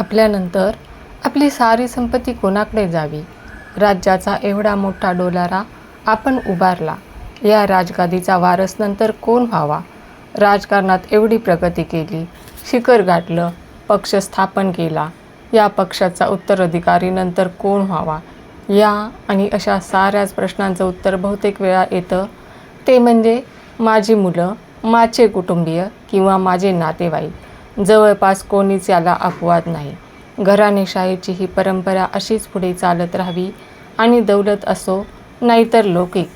आपल्यानंतर आपली सारी संपत्ती कोणाकडे जावी? राज्याचा एवढा मोठा डोलारा आपण उभारला. या राजगादीचा वारस नंतर कोण व्हावा? राजकारणात एवढी प्रगती केली शिखर गाठलं पक्ष स्थापन केला. या पक्षाचा उत्तराधिकारी नंतर कोण व्हावा? या आणि अशा साऱ्याच प्रश्नांचं उत्तर बहुतेक वेळा येतं. ते म्हणजे माझी मुलं माझे कुटुंबीय किंवा माझे नातेवाईक. जवळपास कोणीच याला अपवाद नाही. घराणेशाहीची ही परंपरा अशीच पुढे चालत राहावी आणि दौलत असो नाहीतर लौकिक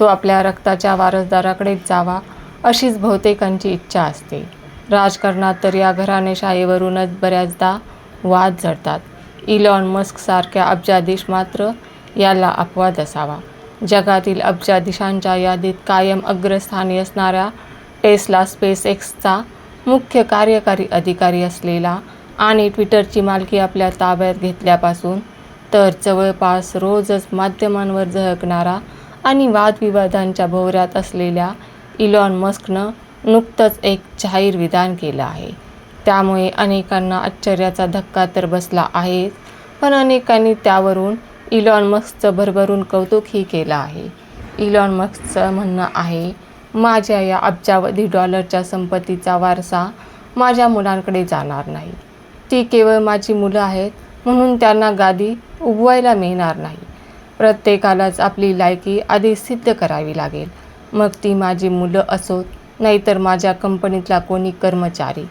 तो आपल्या रक्ताच्या वारसदाराकडेच जावा अशीच बहुतेकांची इच्छा असते. राजकारणात तर या घराणेशाहीवरूनच बऱ्याचदा वाद जडतात इलॉन मस्कसारख्या अब्जाधीश मात्र याला अपवाद असावा. जगातील अब्जाधीशांच्या यादीत कायम अग्रस्थानी असणाऱ्या टेस्ला स्पेस एक्सचा मुख्य कार्यकारी अधिकारी असलेला आणि ट्विटरची मालकी आपल्या ताब्यात घेतल्यापासून तर जवळपास रोजच माध्यमांवर झळकणारा आणि वादविवादांच्या भोवऱ्यात असलेल्या इलॉन मस्कनं नुकतंच एक जाहीर विधान केलं आहे. त्यामुळे अनेकांना आश्चर्याचा धक्का तर बसला आहेच पण अनेकांनी त्यावरून इलॉन मस्कचं भरभरून कौतुकही केलं आहे. इलॉन मस्कचं म्हणणं आहे माझ्या या अब्जावधी डॉलरच्या संपत्तीचा वारसा माझ्या मुलांकडे जाणार नाही. ती केवळ माझी मुलं आहेत म्हणून त्यांना गादी उगवायला मिळणार नाही. प्रत्येकालाच आपली लायकी आधी सिद्ध करावी लागेल. मग ती माझी मुलं असोत नाहीतर माझ्या कंपनीतला कोणी कर्मचारी.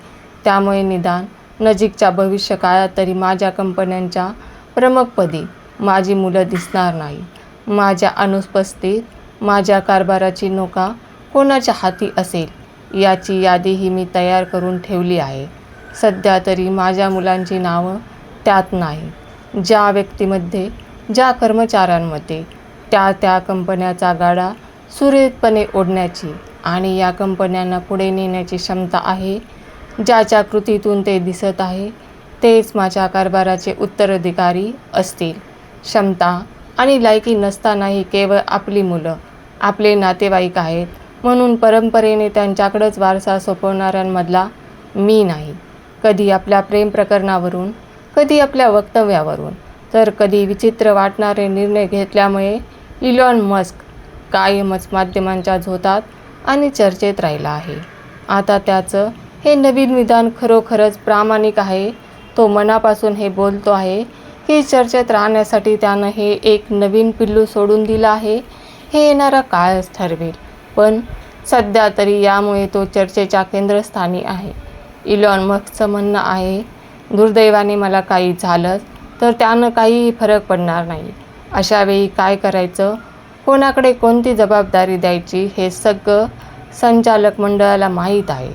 त्यामुळे निदान नजीकच्या भविष्यकाळात तरी माझ्या कंपन्यांच्या प्रमुखपदी माझी मुलं दिसणार नाही. माझ्या अनुपस्थित माझ्या कारभाराची नौका कोणाच्या हाती असेल याची यादीही मी तयार करून ठेवली आहे. सध्या तरी माझ्या मुलांची नावं त्यात नाही. ज्या व्यक्तीमध्ये ज्या कर्मचाऱ्यांमध्ये त्या त्या कंपन्याचा गाडा सुरळीतपणे ओढण्याची आणि या कंपन्यांना पुढे नेण्याची क्षमता आहे ज्याच्या कृतीतून ते दिसत आहे तेच माझ्या कारभाराचे उत्तराधिकारी असतील. क्षमता आणि लायकी नसतानाही केवळ आपली मुलं आपले नातेवाईक आहेत म्हणून परंपरेने त्यांच्याकडंच वारसा सोपवणाऱ्यांमधला मी नाही. कधी आपल्या प्रेम प्रकरणावरून कधी आपल्या वक्तव्यावरून. तर कधी विचित्र वाटणारे निर्णय घेतल्यामुळे इलॉन मस्क कायमच माध्यमांच्या झोतात आणि चर्चेत राहिला आहे. आता त्याचं हे नवीन विधान खरोखरच प्रामाणिक आहे तो मनापासून हे बोलतो आहे की चर्चेत राहण्यासाठी त्यानं हे एक नवीन पिल्लू सोडून दिलं आहे हे येणारा काळच ठरवेल. पण सध्या तरी यामुळे तो चर्चेच्या केंद्रस्थानी आहे. इलॉन मस्कचं म्हणणं आहे दुर्दैवाने मला काही झालंच तर त्यानं काहीही फरक पडणार नाही. अशावेळी काय करायचं? कोणाकडे कोणती जबाबदारी द्यायची हे सगळं संचालक मंडळाला माहीत आहे.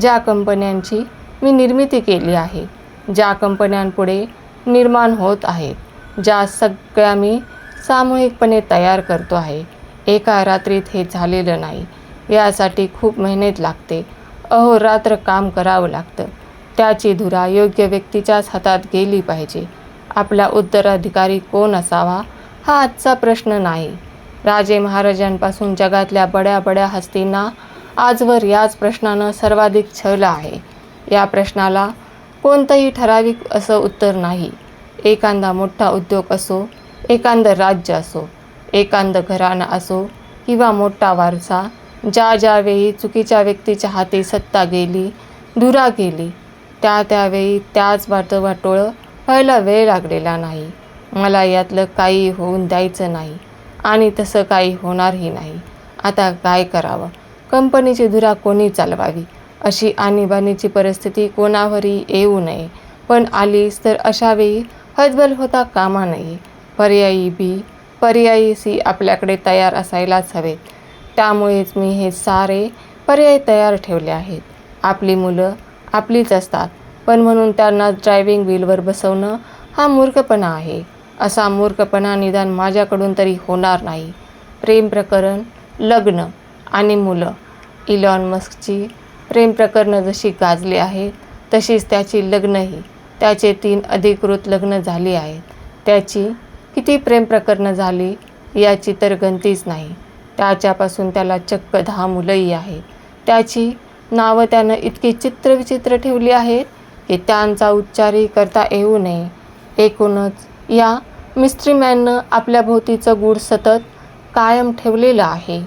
ज्या कंपन्यांची मी निर्मिती केली आहे ज्या कंपन्यांपुढे निर्माण होत आहेत ज्या सगळ्या मी सामूहिकपणे तयार करतो आहे एका रात्रीत हे झालेलं नाही. यासाठी खूप मेहनत लागते. अहोरात्र काम करावं लागतं. त्याची धुरा योग्य व्यक्तीच्याच हातात गेली पाहिजे. आपला उत्तराधिकारी कोण असावा? हा आजचा प्रश्न नाही. राजे महाराजांपासून जगातल्या बड्या बड्या हस्तींना आजवर याच प्रश्नानं सर्वाधिक छळलं आहे. या प्रश्नाला कोणतंही ठराविक असं उत्तर नाही. एखादा मोठा उद्योग असो एखादं राज्य असो एकांत घराणा असो किंवा मोठा वारसा ज्या ज्यावेळी चुकीच्या व्यक्तीच्या हाती सत्ता गेली धुरा गेली त्या त्यावेळी त्याच वाट वाटोळं व्हायला वेळ लागलेला नाही. मला यातलं काही होऊन द्यायचं नाही आणि तसं काही होणारही नाही. आता काय करावं? कंपनीची धुरा कोणी चालवावी? अशी आणीबाणीची परिस्थिती कोणावरही येऊ नये. पण आलीच तर अशावेळी हतबल होता कामा नये. पर्यायी बी पर्यायी सी आपल्याकडे तयार असायलाच हवेत त्यामुळेच मी हे सारे पर्याय तयार ठेवले आहेत. आपली मुलं आपलीच असतात पण म्हणून त्यांना ड्रायव्हिंग व्हीलवर बसवणं हा मूर्खपणा आहे. असा मूर्खपणा निदान माझ्याकडून तरी होणार नाही. प्रेम प्रकरण लग्न आणि मुलं. इलॉन मस्कची प्रेम प्रकरणं जशी गाजली आहेत तशीच त्याची लग्नही. त्याचे तीन अधिकृत लग्न झाली आहेत. त्याची किती प्रेम प्रकरणं झाली याची तर गणतीच नाही. त्याच्यापासून त्याला चक्क दहा मुलंही आहेत. त्याची नावं त्यानं इतकी चित्रविचित्र ठेवली आहेत की त्यांचा उच्चारही करता येऊ नये. एकूणच या मिस्ट्रीमॅननं आपल्या भोवतीचं गूढ सतत कायम ठेवलेलं आहे.